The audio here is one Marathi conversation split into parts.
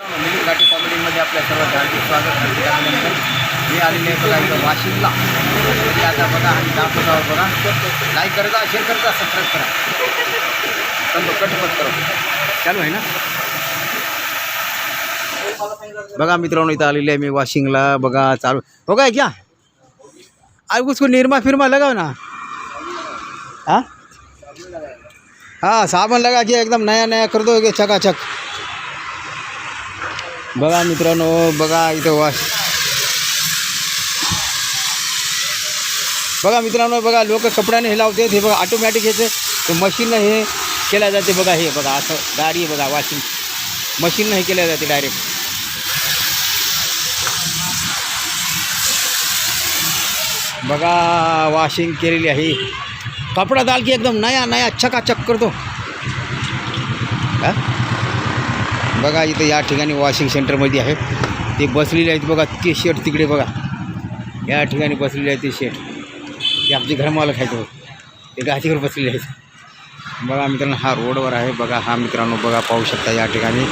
म्हणजे मिलिंद घाटी कॉमेडीमध्ये आपल्या सर्व हार्दिक स्वागत हार्दिक अभिनंदन मी आलेले बघा इथं वाशिमला. म्हणजे आता बघा आणि दाखवत आहोत बघा. लाईक करता शेअर करता सबस्क्राईब करा. पण कटपट मत करो. चालू आहे ना? बघा मित्रांनो इथं आलेले आहे मी वाशिंगला बघा चालू. हो काय क्या? आय उसको निरमा फिरमा लगाओ ना. हाँ? हाँ साबण लगा के एकदम नया नया कर दो के चकाचक. बघा मित्रांनो बघा इथं वाश बघा मित्रांनो बघा लोक कपड्याने हे लावते हे बघा ऑटोमॅटिक ह्याचं ते मशीननं हे केल्या जाते बघा हे बघा असं गाडी आहे बघा वॉशिंग मशीननं हे केल्या जाते डायरेक्ट बघा वॉशिंग केलेली आहे. कपडा डाल की एकदम नया नया चकाचक करतो. हा? बघा इथं या ठिकाणी वॉशिंग सेंटरमध्ये आहे. ते बसलेले आहेत बघा ते शेट तिकडे बघा. या ठिकाणी बसलेले आहेत ते शेट ते आमचे घरमालक आहेत बघ. ते गादीवर बसलेले आहेत. बघा मित्रांनो हा रोडवर आहे. बघा हा मित्रांनो बघा पाहू शकता या ठिकाणी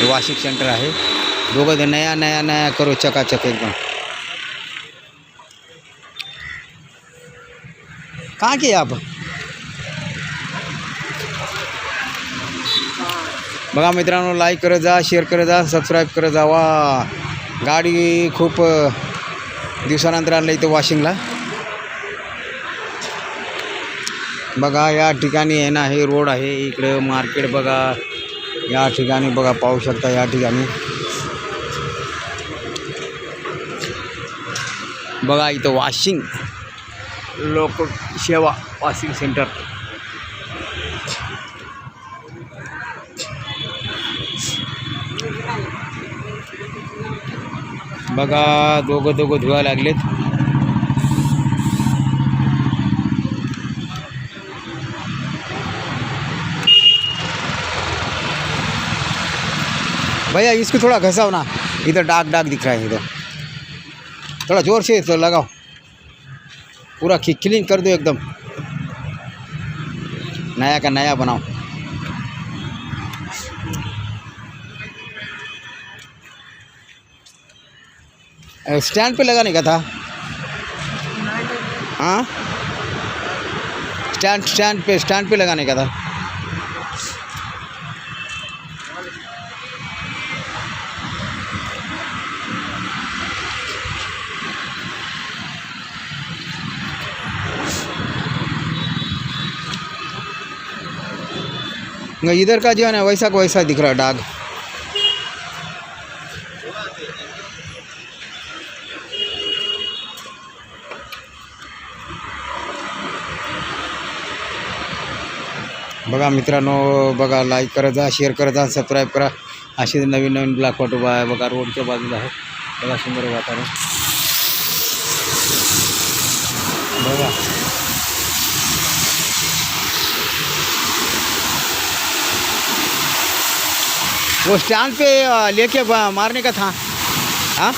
हे वॉशिंग सेंटर आहे. दोघं ते नया नया नया करो चकाचक एकदम. का के आपण? बघा मित्रांनो लाईक करत जा शेअर करत जा सबस्क्राईब करत जा. वा गाडी खूप दिवसानंतर आणलं इथं वॉशिंगला बघा या ठिकाणी आहे ना हे रोड आहे. इकडं मार्केट बघा. या ठिकाणी बघा पाहू शकता या ठिकाणी. बघा इथं वॉशिंग लोक सेवा वॉशिंग सेंटर बघा, दोघं दोघं लागलेत. भैया, इसको थोड़ा घसाओ ना. इधर डाक डाक दिख रहा है इधर. थोड़ा ज़ोर से तो लगाओ. पूरा क्लीन कर दो एकदम. नया का नया बनाओ. स्टैंड पे लगाने का था? हाँ? स्टैंड स्टैंड पे स्टैंड पे लगाने का था। इधर का जो है ना, वैसा का वैसा दिख रहा है डाग। बघा मित्रांनो बघा लाईक करत जा शेअर करत जा सबस्क्राईब करा. असे नवीन नवीन ब्लॅक फोटो आहे. बघा रोडच्या बाजूला आहे. बघा सुंदर वातावरण. बघा. वो स्टैंड पे लेके मारने का था? हाँ?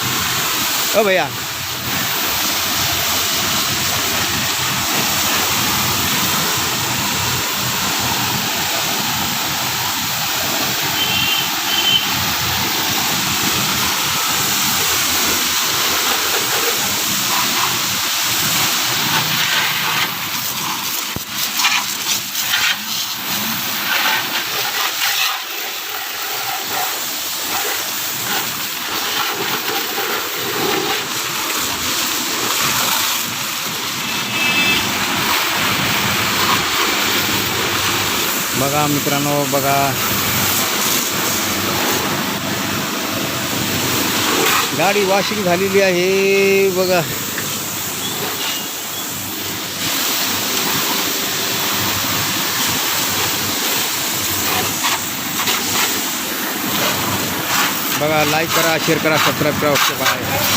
ओ भैया. बघा मित्रांनो बघा. गाडी वॉशिंग झालेली आहे बघा. बघा लाईक करा शेअर करा सबस्क्राईब करा ओके बाय